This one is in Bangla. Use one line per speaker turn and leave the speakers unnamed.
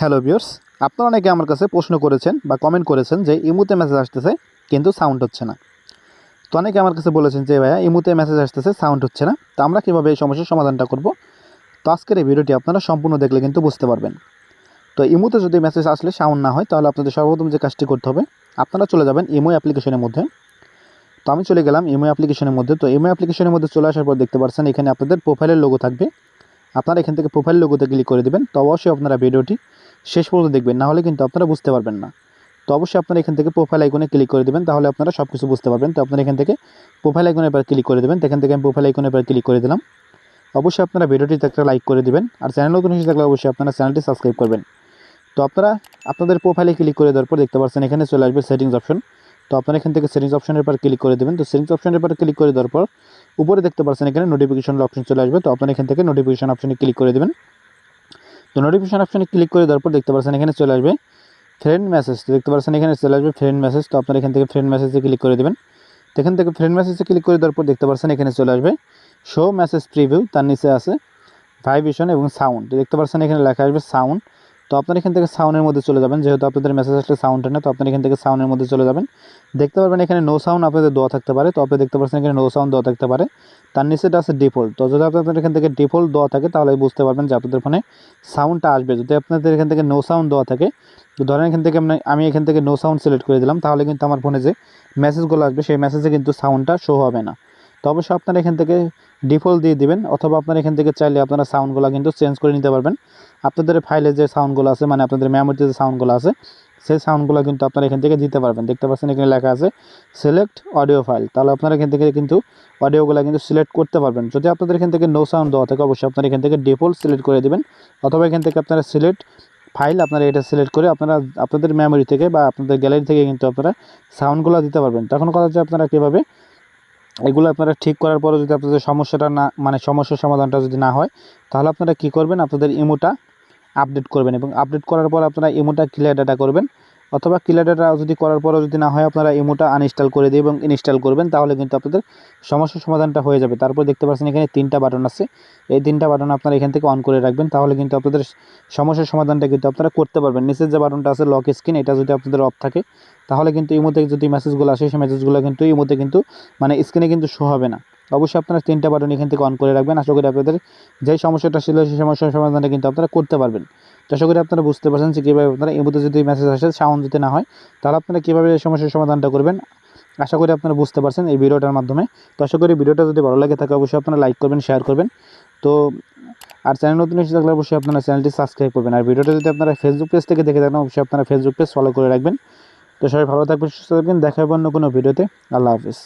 হ্যালো ভিউয়ার্স, আপনারা অনেকে আমার কাছে প্রশ্ন করেছেন বা কমেন্ট করেছেন যে ইমুতে মেসেজ আসতেছে, কিন্তু সাউন্ড হচ্ছে না। তো অনেকে আমার কাছে বলেছেন যে, ভাইয়া ইমুতে মেসেজ আসতেছে সাউন্ড হচ্ছে না। তো আমরা কীভাবে এই সমস্যার সমাধানটা করব? তো আজকের এই ভিডিওটি আপনারা সম্পূর্ণ দেখলে কিন্তু বুঝতে পারবেন। তো ইমুতে যদি মেসেজ আসলে সাউন্ড না হয়, তাহলে আপনাদের সর্বপ্রথম যে কাজটি করতে হবে, আপনারা চলে যাবেন ইমো অ্যাপ্লিকেশনের মধ্যে। তো আমি চলে গেলাম ইমো অ্যাপ্লিকেশনের মধ্যে। তো ইমো অ্যাপ্লিকেশনের মধ্যে চলে আসার পর দেখতে পাচ্ছেন, এখানে আপনাদের প্রোফাইলের লোগো থাকবে। আপনারা এখান থেকে প্রোফাইল লোগোতে ক্লিক করে দেবেন। তো অবশ্যই আপনারা ভিডিওটি শেষ পর্যন্ত দেখবেন না হলে কিন্তু আপনারা বুঝতে পারবেন না। তো অবশ্যই আপনারা এখান থেকে প্রোফাইল আইকনে ক্লিক করে দেবেন, তাহলে আপনারা সব কিছু বুঝতে পারবেন। তো আপনারা এখান থেকে প্রোফাইল আইকনে এবার ক্লিক করে দেবেন এখান থেকে আমি প্রোফাইল আইকনে এবার ক্লিক করে দিলাম। অবশ্যই আপনারা ভিডিওটিতে একটা লাইক করে দেবেন, আর চ্যানেল নতুন এসে থাকলে অবশ্যই আপনারা চ্যানেলটি সাবস্ক্রাইব করবেন। তো আপনারা আপনাদের প্রোফাইলে ক্লিক করে দেওয়ার পর দেখতে পাচ্ছেন, এখানে চলে আসবে সেটিংস অপশন তো আপনারা এখান থেকে সেটিংস অপশনের পর ক্লিক করে দেবেন। তো সেটিংস অপশনের পর ক্লিক করে দেওয়ার পর, উপরে দেখতে পাচ্ছেন, এখানে নোটিফিকেশন অপশন চলে আসবে। তো আপনারা এখান থেকে নোটিফিকেশন অপশনে ক্লিক করে দেবেন। তো নোটিফিকেশন অপশানে ক্লিক করে দেওয়ার পর দেখতে পাচ্ছেন এখানে চলে আসবে ফ্রেন্ড মেসেজ তো দেখতে পাচ্ছেন এখানে চলে আসবে ফ্রেন্ড মেসেজ তো আপনারা এখান থেকে ফ্রেন্ড মেসেজে ক্লিক করে দেবেন। তো এখান থেকে ফ্রেন্ড মেসেজে ক্লিক করে দেওয়ার পর দেখতে পাচ্ছেন এখানে চলে আসবে শো মেসেজ প্রিভিউ তার নিচে আছে ভাইব্রেশন এবং সাউন্ড দেখতে পাচ্ছেন এখানে লেখা আসবে সাউন্ড তো আপনার এখান থেকে সাউন্ডের মধ্যে চলে যাবেন। যেহেতু আপনাদের মেসেজ আসলে সাউন্ড না, তো আপনারা এখান থেকে সাউন্ডের মধ্যে চলে যাবেন। দেখতে পারবেন এখানে নো সাউন্ড আপনাদের দেওয়া থাকতে পারে। তো আপনি দেখতে পাচ্ছেন এখানে নো সাউন্ড দেওয়া থাকতে পারে। তার নিচেটা আছে ডিফল্ট তো যদি আপনাদের এখান থেকে ডিফল্ট দেওয়া থাকে, তাহলে বুঝতে পারবেন যে আপনাদের ফোনে সাউন্ডটা আসবে। যদি আপনাদের এখান থেকে নো সাউন্ড দেওয়া থাকে, তো ধরেন এখান থেকে আপনি- আমি এখান থেকে নো সাউন্ড সিলেক্ট করে দিলাম, তাহলে কিন্তু আমার ফোনে যে মেসেজগুলো আসবে, সেই মেসেজে কিন্তু সাউন্ডটা শো হবে না। তো অবশ্যই আপনারা এখান থেকে ডিফল্ট দিয়ে দিবেন, অথবা আপনারা এখান থেকে চাইলে আপনারা সাউন্ডগুলো কিন্তু চেঞ্জ করে নিতে পারবেন। আপনাদের ফাইলে যে সাউন্ডগুলো আছে মানে আপনাদের মেমোরিতে যে সাউন্ডগুলো আছে, সেই সাউন্ডগুলো কিন্তু আপনারা এখান থেকে দিতে পারবেন। দেখতে পাচ্ছেন এখানে লেখা আছে সিলেক্ট অডিও ফাইল তাহলে আপনারা এখান থেকে কিন্তু অডিওগুলো কিন্তু সিলেক্ট করতে পারবেন। যদি আপনাদের এখান থেকে নো সাউন্ড দেওয়া থাকে, অবশ্যই আপনারা এখান থেকে ডিফল্ট সিলেক্ট করে দিবেন, অথবা এখান থেকে আপনারা সিলেক্ট ফাইল আপনারা এটা সিলেক্ট করে আপনারা আপনাদের মেমোরি থেকে বা আপনাদের গ্যালারি থেকে কিন্তু আপনারা সাউন্ডগুলো দিতে পারবেন। তখন কথা হচ্ছে আপনারা কীভাবে এগুলো আপনারা ঠিক করার পরে যদি আপনাদের সমস্যাটা না মানে সমস্যার সমাধানটা যদি না হয়, তাহলে আপনারা কি করবেন? আপনাদের ইমোটা আপডেট করবেন এবং আপডেট করার পর আপনারা ইমোটা ক্লিয়ার ডাটা করবেন। অথবা ক্লিয়ার ডাটা যদি করার পরও যদি না হয়, আপনারা ইমোটা আনইনস্টল করে দিয়ে এবং ইনস্টল করবেন, তাহলে কিন্তু আপনাদের সমস্যার সমাধানটা হয়ে যাবে। তারপর দেখতে পাচ্ছেন এখানে তিনটা বাটন আছে। এই তিনটা বাটন আপনারা এখান থেকে অন করে রাখবেন, তাহলে কিন্তু আপনাদের সমস্যার সমাধানটা কিন্তু আপনারা করতে পারবেন। নিচের যে বাটনটা আছে লক স্ক্রিন এটা যদি আপনাদের অফ থাকে, তাহলে কিন্তু ইমোতে যদি মেসেজগুলো আসে, সেই মেসেজগুলো কিন্তু ইমোতে কিন্তু মানে স্ক্রিনে কিন্তু শো হবে না। অবশ্যই আপনারা তিনটা বাটন এখান থেকে অন করে রাখবেন। আশা করি আপনাদের যেই সমস্যাটা ছিল, সেই সমস্যার সমাধানটা কিন্তু আপনারা করতে পারবেন। আশা করি আপনারা বুঝতে পারছেন যে কীভাবে আপনারা ইমোতে যদি মেসেজ আসে সাউন্ড যদি না হয়, তাহলে আপনারা কীভাবে এই সমস্যার সমাধানটা করবেন? আশা করি আপনারা বুঝতে পারছেন এই ভিডিওটার মাধ্যমে। তো আশা করি ভিডিওটা যদি ভালো লাগে থাকে অবশ্যই আপনারা লাইক করবেন শেয়ার করবেন। তো আর চ্যানেল নতুন এসে থাকলে অবশ্যই আপনারা চ্যানেলটি সাবস্ক্রাইব করবেন। আর ভিডিওটা যদি আপনারা ফেসবুক পেজ থেকে দেখে থাকেন, অবশ্যই আপনারা ফেসবুক পেজ ফলো করে রাখবেন। তো সবাই ভালো থাকবেন, সুস্থ থাকবেন। দেখা হবে অন্য কোনো ভিডিওতে। আল্লাহ হাফিজ।